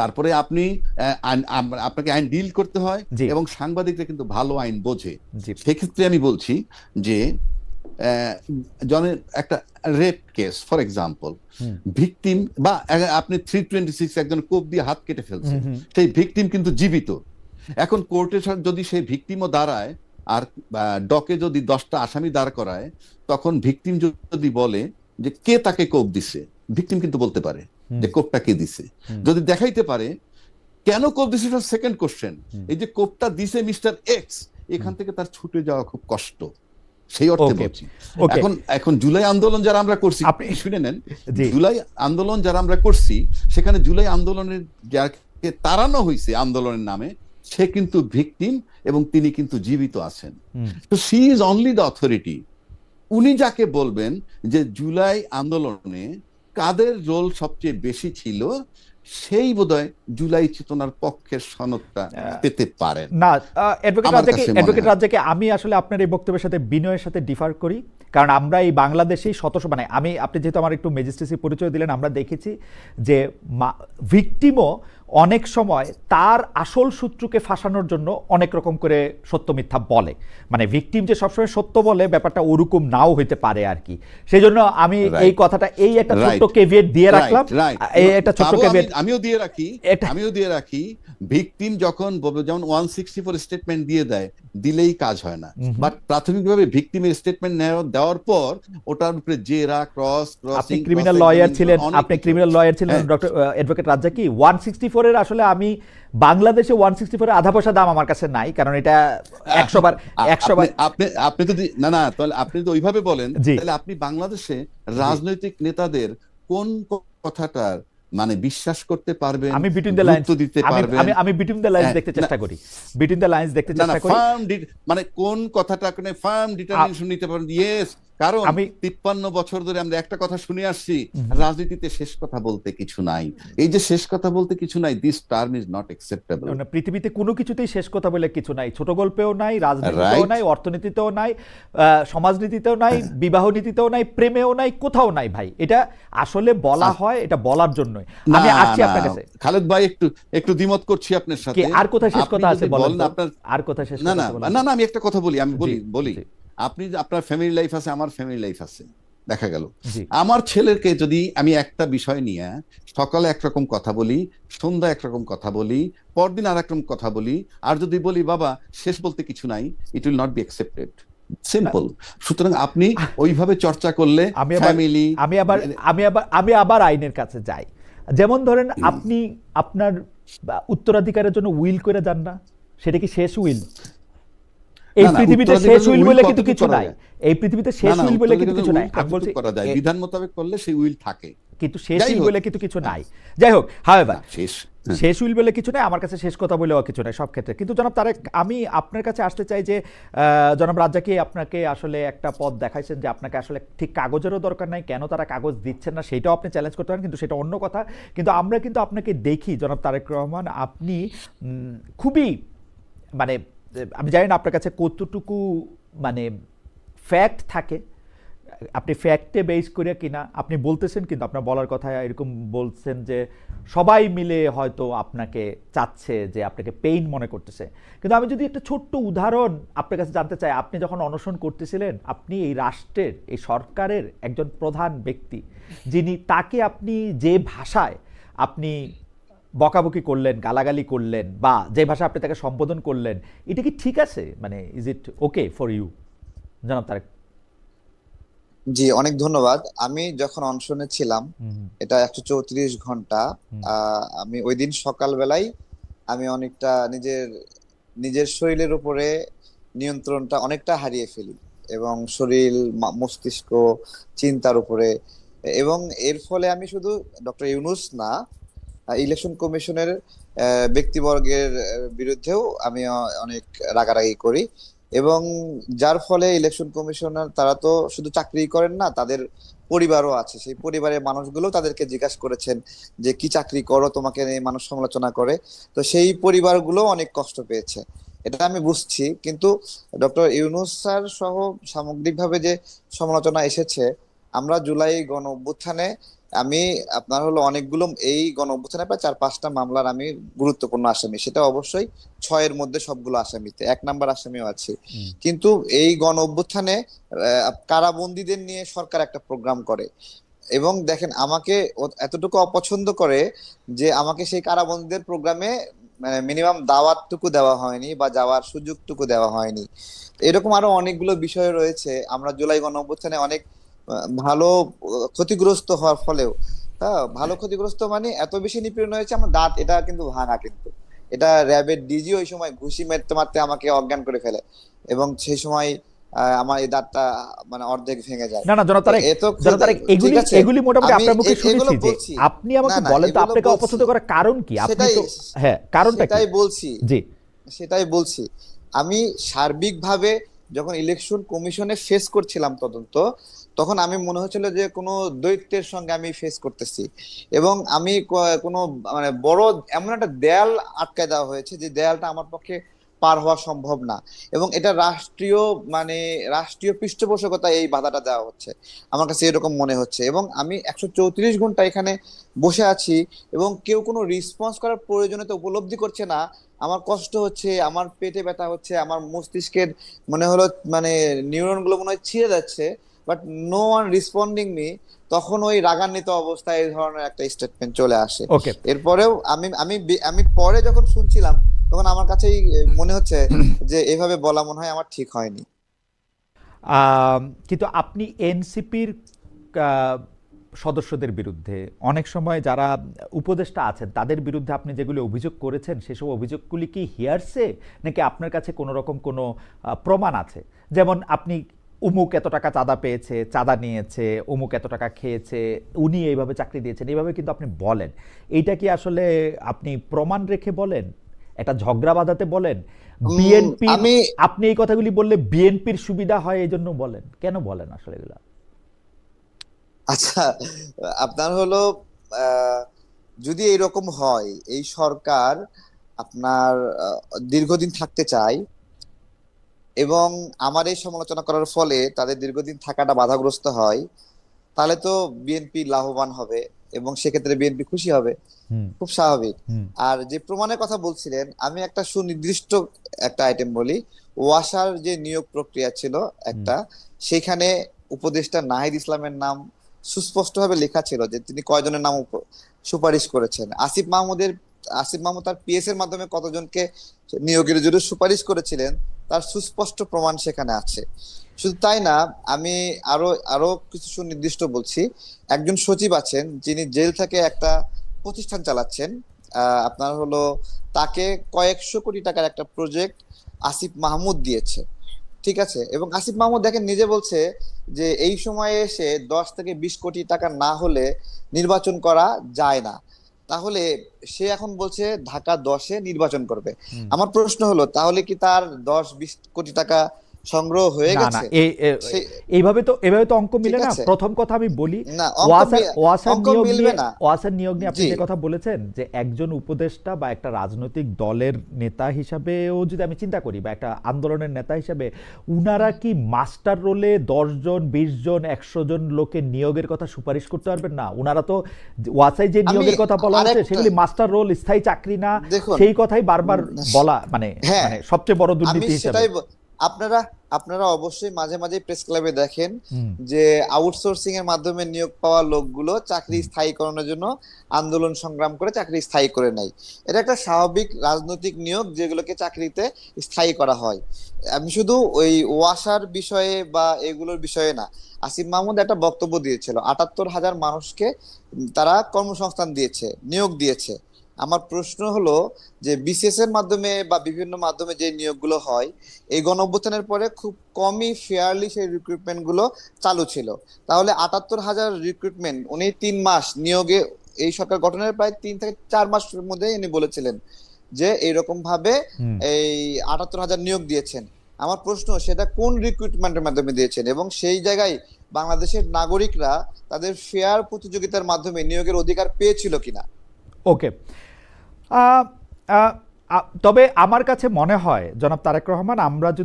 তারপরে আপনি আপনাকে আইন ডিল করতে হয় এবং সাংবাদিকরা কিন্তু ভালো আইন বোঝে। সেক্ষেত্রে আমি বলছি যে জনের একটা rape case for example victim বা আপনি থ্রি টোয়েন্টি সিক্স একজন কোপ দিয়ে হাত কেটে ফেলছে হুম, হুম। সেই ভিকটিম কিন্তু জীবিত। এখন কোর্টে যদি সেই ভিকটিমও দাঁড়ায় আর ডকে যদি দশটা আসামি দাঁড় করায় তখন ভিকটিম যদি বলে যে কে তাকে কোপ দিছে ভিকটিম কিন্তু বলতে পারে। যে কোপটা কে দিছে? যদি দেখাইতে পারে কেন কোপ দিছে সেটা সেকেন্ড কোশ্চেন এই যে কোপটা দিছে মিস্টার এক্স এখান থেকে তার ছুটে যাওয়া খুব কষ্ট। সেই অর্থে বলছি। এখন এখন জুলাই আন্দোলন যারা আমরা করছি আপনি- শুনে নেন। জুলাই আন্দোলন যারা আমরা করছি সেখানে জুলাই আন্দোলনের যাকে তাড়ানো হয়েছে আন্দোলনের নামে সে কিন্তু ভিকটিম এবং তিনি কিন্তু জীবিত আছেন। তো she is only the authority. উনি যাকে বলবেন যে জুলাই আন্দোলনে কাদের রোল সবচেয়ে বেশি ছিল সেই বোধহয় জুলাই চেতনার পক্ষের সনদটা পেতে পারেন। না অ্যাডভোকেট অ্যাডভোকেট আমি আসলে আপনার এই বক্তব্যের সাথে বিনয়ের সাথে ডিফার করি। কারণ আমরা এই বাংলাদেশেই শত- মানে আমি আপনি যেহেতু আমার একটু ম্যাজিস্ট্রেসি পরিচয় দিলেন আমরা দেখেছি যে ভিকটিমও অনেক সময় তার আসল শত্রুকে ফাঁসানোর জন্য অনেক রকম করে সত্য মিথ্যা বলে। মানে ভিকটিম যে সবসময় সত্য বলে ব্যাপারটা ওরকম নাও হইতে পারে আর কি। সেই জন্য আমি এই কথাটা এই একটা ছোট্ট কেভিয়েট দিয়ে রাখলাম। এই একটা ছোট্ট কেভিয়েট আমিও দিয়ে রাখি। আমিও দিয়ে রাখি ভিকটিম যখন বলবে- যেমন ওয়ান সিক্সটি ফোর স্টেটমেন্ট দিয়ে দেয় দিলেই কাজ হয় না। বাট প্রাথমিকভাবে ভিকটিমের স্টেটমেন্ট দেওয়ার পর ওটার উপরে জেরা ক্রস আপনি ক্রিমিনাল লয়ার ছিলেন আপনি ক্রিমিনাল লয়ার ছিলেন। Doctor advocate Razzaki one sixty ফোরের আসলে আমি বাংলাদেশে ওয়ান সিক্সটি ফোরের আধা পয়সা দাম আমার কাছে নাই কারণ এটা একশো বার একশো বার আপনি আপনি যদি না না তাহলে আপনি তো ওইভাবে বলেন। তাহলে আপনি বাংলাদেশে রাজনৈতিক নেতাদের কোন কথাটার মানে বিশ্বাস করতে পারবে আমি বিটুইন দ্য লাইন্স দিতে পারবেন? আমি আমি বিটুইন দ্য লাইন্স দেখতে চেষ্টা করি। বিটুইন দ্য লাইন্স দেখতে চেষ্টা করি। ফার্ম মানে কোন কথাটা মানে ফার্ম ডিটারমিনেশন নিতে পারেন ইয়েস কারণ আমি- তিপ্পান্ন বছর ধরে আমরা একটা কথা শুনে আসছি রাজনীতিতে শেষ কথা বলতে কিছু নাই। এই যে শেষ কথা বলতে কিছু নাই this term is not acceptable না, পৃথিবীতে কোনো কিছুতেই শেষ কথা বলে কিছু নাই। ছোট গল্পেও নাই রাজনীতিতেও নাই অর্থনীতিতেও নাই সমাজনীতিতেও নাই বিবাহ নীতিতেও নাই প্রেমেও নাই কোথাও নাই ভাই। এটা আসলে বলা হয় এটা বলার জন্যই। আমি আসছি আপনার কাছে। খালেদ ভাই একটু একটু দ্বিমত করছি আপনার সাথে। আর কোথায় শেষ কথা আছে বলেন আপনার আর কোথায় শেষ না না না না আমি একটা কথা বলি আমি বলি বলি। আপনি আপনার ফ্যামিলি লাইফ আছে আমার ফ্যামিলি লাইফ আছে। দেখা গেল। আমার ছেলেকে যদি আমি একটা বিষয় নিয়ে সকালে একরকম কথা বলি সন্ধ্যা একরকম কথা বলি পরদিন আর একরকম কথা বলি আর যদি বলি বাবা শেষ বলতে কিছু নাই it will not be accepted simple সুতরাং আপনি ওইভাবে চর্চা করলে আমি আবার ফ্যামিলি আমি আবার আমি আবার আমি আবার আইনের কাছে যাই। যেমন ধরেন আপনি আপনার উত্তরাধিকারের জন্য উইল করে যান না? সেটা কি শেষ উইল? এই পৃথিবীতে শেষ উইল বলে কিন্তু কিছু নাই। এই পৃথিবীতে শেষ উইল বলে কিন্তু কিছু নাই। আমি বলছি করা যায় বিধান মোতাবেক করলে সেই উইল থাকে। কিন্তু শেষ উইল বলে কিন্তু কিছু নাই। যাই হোক হাওয়েভার শেষ শেষ উইল বলে কিছু নাই আমার কাছে শেষ কথা বলেও কিছু নাই সব ক্ষেত্রে। কিন্তু জনাব তারেক আমি আপনার কাছে আসতে চাই যে জনাব রাজ্জাকি আপনাকে আসলে একটা পথ দেখাইছেন যে আপনাকে আসলে ঠিক কাগজেরও দরকার নাই কেন তারা কাগজ দিচ্ছেন না সেটাও আপনি চ্যালেঞ্জ করতে পারেন কিন্তু সেটা অন্য কথা। কিন্তু আমরা কিন্তু আপনাকে দেখি জনাব তারেক রহমান আপনি উম, খুবই মানে আমি জানি না আপনার কাছে কতটুকু মানে ফ্যাক্ট থাকে। আপনি ফ্যাক্টে বেস করে কিনা, আপনি বলতেছেন কিন্তু আপনার বলার কথা এরকম বলছেন যে সবাই মিলে হয়তো আপনাকে চাচ্ছে যে আপনাকে পেইন মনে করতেছে। কিন্তু আমি যদি একটা ছোট্ট উদাহরণ আপনার কাছে জানতে চাই, আপনি যখন অনশন করতেছিলেন, আপনি এই রাষ্ট্রের, এই সরকারের একজন প্রধান ব্যক্তি, যিনি তাকে আপনি যে ভাষায় আপনি বকাবকি করলেন গালাগালি করলেন বা যে ভাষা আপনি তাকে সম্বোধন করলেন এটা কি ঠিক আছে? মানে is it okay for you জনাব তারেক। জি অনেক ধন্যবাদ। আমি যখন অনশনে ছিলাম এটা একশো চৌত্রিশ ঘণ্টা আমি ওই দিন সকালবেলায় আমি অনেকটা নিজের নিজের শরীরের উপরে নিয়ন্ত্রণটা অনেকটা হারিয়ে ফেলি এবং শরীর মস্তিষ্ক চিন্তার উপরে। এবং এর ফলে আমি শুধু ডক্টর ইউনুস না ইলেকশন কমিশনের ব্যক্তিবর্গের বিরুদ্ধেও আমি অনেক রাগারাগি করি। এবং যার ফলে ইলেকশন কমিশনার তারা তো শুধু চাকরি করেন না, তাদের পরিবারও আছে। সেই পরিবারের মানুষগুলো তাদেরকে জিজ্ঞাসা করেছেন যে, কি চাকরি করো? তোমাকে মানুষ সমালোচনা করে। তো সেই পরিবারগুলো অনেক কষ্ট পেয়েছে। এটা আমি বুঝছি। কিন্তু ডক্টর ইউনুস স্যার সহ সামগ্রিকভাবে যে সমালোচনা এসেছে আমরা জুলাই গণ অভ্যুত্থানে আমি আপনার হলো অনেকগুলো এই গণ অভ্যুত্থানে প্রায় চার পাঁচটা মামলার আমি গুরুত্বপূর্ণ আসামি। সেটা অবশ্যই ছয়ের মধ্যে সবগুলো আসামিতে এক নাম্বার আসামিও আছে। কিন্তু এই গণ অভ্যুত্থানে কারাবন্দীদের নিয়ে সরকার একটা প্রোগ্রাম করে। এবং দেখেন আমাকে এতটুকু অপছন্দ করে যে আমাকে সেই কারাবন্দীদের প্রোগ্রামে মানে মিনিমাম দাওয়াতটুকু দেওয়া হয়নি বা যাওয়ার সুযোগটুকু দেওয়া হয়নি। এরকম আরও অনেকগুলো বিষয় রয়েছে। আমরা জুলাই গণ অভ্যুত্থানে অনেক ভালো ক্ষতিগ্রস্ত হওয়ার ফলেও। হ্যাঁ ভালো ক্ষতিগ্রস্ত মানে এত বেশি নিপীড়ন হয়েছে আমার দাঁত এটা কিন্তু ভাঙা কিন্তু। এটা র্যাবের ডিজি ওই সময় ঘুষি মারতে মারতে আমাকে অজ্ঞান করে ফেলে। এবং সেই সময় আমার এই দাঁতটা মানে অর্ধেক ভেঙে যায়। না না জনাব তারেক এ জনাব তারেক এগুলি এগুলি মোটামুটি আপনার মুখে শুনেছি যে আপনি আমাকে বলেন তো আপনাকে অপছন্দ করার কারণ কি? আপনি সেটাই তো হ্যাঁ কারণটা কি? সেটাই বলছি। জি। সেটাই বলছি। আমি সার্বিকভাবে যখন ইলেকশন কমিশনে ফেস করছিলাম তদন্ত, তখন আমি মনে হচ্ছিল যে কোনো দৈত্যের সঙ্গে আমি ফেস করতেছি। এবং আমি কোনো মানে বড় এমন একটা দেয়াল আটকে দেওয়া হয়েছে যে দেয়ালটা আমার পক্ষে পার হওয়া সম্ভব না। এবং এটা রাষ্ট্রীয় মানে রাষ্ট্রীয় পৃষ্ঠপোষকতায় এই বাধাটা দেওয়া হচ্ছে। আমার কাছে এরকম মনে হচ্ছে। এবং আমি একশো চৌত্রিশ ঘণ্টা এখানে বসে আছি এবং কেউ কোনো রেসপন্স করার প্রয়োজনীয়তা উপলব্ধি করছে না। আমার কষ্ট হচ্ছে আমার পেটে ব্যথা হচ্ছে আমার মস্তিষ্কের মনে হলো মানে নিউরনগুলো মনে হয় ছিঁড়ে যাচ্ছে। But no one responding me তখন ওই রাগান্বিত অবস্থায় এই ধরনের একটা স্টেটমেন্ট চলে আসে। এরপরেও আমি আমি আমি পরে যখন শুনছিলাম তখন আমার কাছেই মনে হচ্ছে যে এভাবে বলা মনে হয় আমার ঠিক হয়নি। কিন্তু আপনি এনসিপির সদস্যদের বিরুদ্ধে অনেক সময় যারা উপদেষ্টা আছেন তাদের বিরুদ্ধে আপনি যেগুলি অভিযোগ করেছেন সেসব অভিযোগগুলি কি হিয়ারসে? নাকি আপনার কাছে কোনো রকম কোনো প্রমাণ আছে? যেমন আপনি উমুক এত টাকা চাঁদা পেয়েছে চাঁদা নিয়েছে উমুক এত টাকা খেয়েছে উনি এইভাবে চাকরি দিয়েছেন এইভাবে কিন্তু আপনি বলেন। এইটা কি আসলে আপনি প্রমাণ রেখে বলেন? একটা ঝগড়া বাঁধাতে বলেন বিএনপি আপনি এই কথাগুলি বললে বিএনপির সুবিধা হয় এই জন্য বলেন কেন বলেন আসলে এগুলা? আচ্ছা আপনার হলো আহ, যদি এরকম হয় এই সরকার আপনার দীর্ঘদিন থাকতে চায় এবং আমার এই সমালোচনা করার ফলে তাদের দীর্ঘদিন থাকাটা বাধাগ্রস্ত হয় তাহলে তো বিএনপি লাভবান হবে এবং সেক্ষেত্রে বিএনপি খুশি হবে। খুব স্বাভাবিক। আর যে প্রমাণের কথা বলছিলেন আমি একটা সুনির্দিষ্ট একটা আইটেম বলি। ওয়াসার যে নিয়োগ প্রক্রিয়া ছিল একটা সেখানে উপদেষ্টা নাহিদ ইসলামের নাম সুস্পষ্টভাবে লেখা ছিল যে তিনি কয়জনের নাম সুপারিশ করেছেন। আসিফ মাহমুদের আসিফ মাহমুদ তার পিএস এর মাধ্যমে কতজনকে নিয়োগের জন্য সুপারিশ করেছিলেন তার সুস্পষ্ট প্রমাণ সেখানে আছে। শুধু তাই না, আমি আরও আরও কিছু সুনির্দিষ্ট বলছি। একজন সচিব আছেন যিনি জেল থেকে একটা প্রতিষ্ঠান চালাচ্ছেন। আপনার হলো তাকে কয়েকশো কোটি টাকার একটা প্রজেক্ট আসিফ মাহমুদ দিয়েছে। ঠিক আছে? এবং আসিফ মাহমুদ দেখেন, নিজে বলছে যে এই সময়ে এসে দশ থেকে বিশ কোটি টাকা না হলে নির্বাচন করা যায় না। তাহলে সে এখন বলছে ঢাকা দশে নির্বাচন করবে। আমার প্রশ্ন হলো তাহলে কি তার দশ বিশ কোটি টাকা সংগ্রহ হয়ে না না গেছে। এই এইভাবে তো এভাবে তো অঙ্ক মিলে না? প্রথম কথা আমি বলি ওয়াসার নিয়োগ নিয়ে ওয়াসার নিয়োগ নিয়ে আপনি যে কথা বলেছেন যে একজন উপদেষ্টা বা একটা রাজনৈতিক দলের নেতা হিসাবেও যদি আমি চিন্তা করি বা একটা আন্দোলনের নেতা হিসাবে উনারা কি মাস্টার রোলে দশজন বিশ জন একশো জন লোকে নিয়োগের কথা সুপারিশ করতে পারবেন? না উনারা তো ওয়াসাই যে নিয়োগের কথা বলা হচ্ছে সেগুলি মাস্টার রোল স্থায়ী চাকরি না সেই কথাই বারবার বলা মানে হ্যাঁ, মানে সবচেয়ে বড় দুর্নীতি হিসাবে। আপনারা আপনারা অবশ্যই মাঝে মাঝে প্রেস ক্লাবে দেখেন যে আউটসোর্সিং এর মাধ্যমে নিয়োগ পাওয়া লোকগুলো চাকরি স্থায়ীকরণের জন্য আন্দোলন সংগ্রাম করে চাকরি স্থায়ী করে নেয়। এটা একটা স্বাভাবিক রাজনৈতিক নিয়োগ যেগুলোকে চাকরিতে স্থায়ী করা হয়। আমি শুধু ওই ওয়াসার বিষয়ে বা এগুলোর বিষয়ে না আসিফ মাহমুদ একটা বক্তব্য দিয়েছিল আটাত্তর হাজার মানুষকে তারা কর্মসংস্থান দিয়েছে নিয়োগ দিয়েছে। আমার প্রশ্ন হলো যে বিসিএস এর মাধ্যমে বা বিভিন্ন মাধ্যমে যে নিয়োগগুলো হয় এই গণ অভ্যুত্থানের পরে খুব কমই ফেয়ারলি সেই রিক্রুটমেন্টগুলো চালু ছিল। তাহলে আটাত্তর হাজার রিক্রুটমেন্ট উনি তিন মাস নিয়োগে এই সরকার গঠনের প্রায় তিন থেকে চার মাসের মধ্যে উনি বলেছিলেন যে এইরকম ভাবে এই আটাত্তর হাজার নিয়োগ দিয়েছেন। আমার প্রশ্ন সেটা কোন রিক্রুটমেন্টের মাধ্যমে দিয়েছেন? এবং সেই জায়গায় বাংলাদেশের নাগরিকরা তাদের ফেয়ার প্রতিযোগিতার মাধ্যমে নিয়োগের অধিকার পেয়েছিল কিনা? ওকে তবে আমার কাছে মনে হয় জনাব তারেক রহমান আমরা যদি